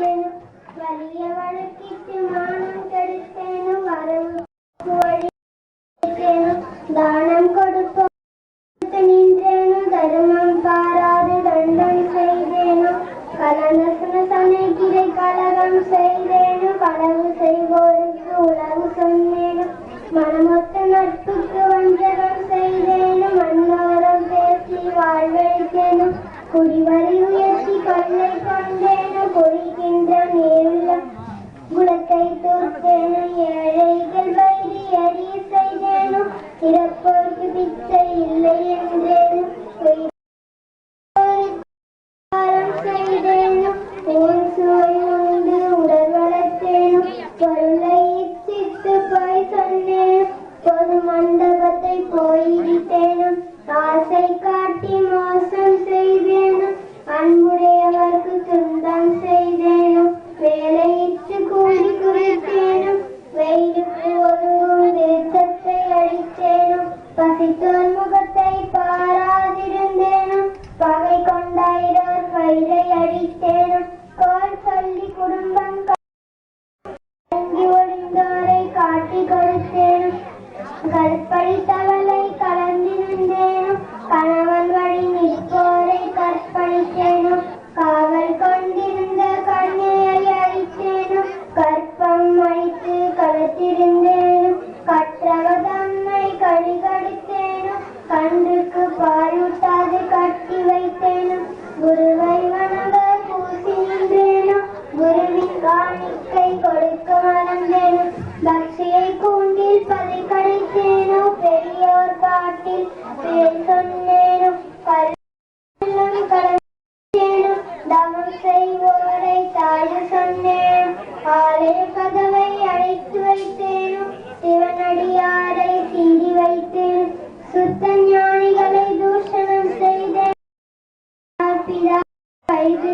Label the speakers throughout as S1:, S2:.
S1: മകനും വലിയവൾക്കിട്ട് മാണം കെടുത്തേനു വരവ് വഴി ദാനം കൊടുപ്പോ നീന്തേനു ധർമ്മം പാരാതെ ദണ്ഡം ചെയ്തേനു കലനസന സമയത്തിലെ കലകം ചെയ്തേനു കളവ് ചെയ്തോർക്ക് ഉളവ് ചെന്നേനു മണമൊത്ത നട്ടുക്ക് വഞ്ചകം ചെയ്തേനു മണ്ണോരം പേശി വാഴ്വഴിക്കേനു കുടിവരി ഉയർന്നു உயர்த்தி கொள்ளை கொண்டேனும் பொழிகின்ற நீருள்ள குலத்தை தூர்த்தேனும் ஏழைகள் வயிறு எரிய செய்தேனும் இறப்போருக்கு பிச்சை இல்லை என்றேனும் செய்தேனும் ஊர் சுவை உண்டு உடல் வளர்த்தேனும் பொருளை இச்சித்து போய் சொன்னேனும் பொது மண்டபத்தை போயிருத்தேனும் ஆசை பசித்தோர் முகத்தை பாராதிருந்தேனும் பகை கொண்டாயிரோர் பயிரை அழித்தேனும் கோல் சொல்லி குடும்பம் கலங்கி ஒளிந்தோரை காட்டி கொடுத்தேனும் கற்பழித்தவளை கை காணிக்கை கொடுக்க மறந்தேனும் பக்ஷியை கூண்டில் பதி கடைத்தேனும் பெரியோர் பாட்டில் பேர் சொன்னேனும் கல்லும் கடந்தேனும் தவம் செய்வோரை தாழ சொன்னேனும் ஆலய கதவை அடைத்து வைத்தேனும் சிவனடியாரை சீறி வைத்தேனும் சுத்த ஞானிகளை தூஷணம் செய்தேன். பிதா கைது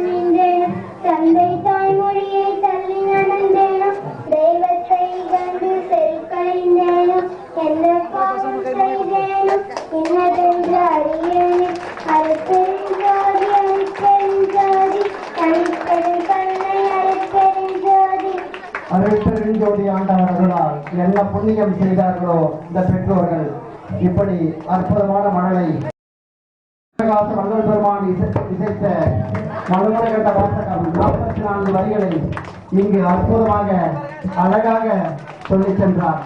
S2: அருட்பெருஞ்சோதி ஆண்டவர்களால் என்ன புண்ணியம் செய்தார்களோ இந்த பெற்றோர்கள் இப்படி அற்புதமான மழலை மங்கள் பெருமான் இசைத்த மனமுறை வாசகம் நாற்பத்தி நான்கு வரிகளை இங்கு அற்புதமாக அழகாக சொல்லிச் சென்றார்.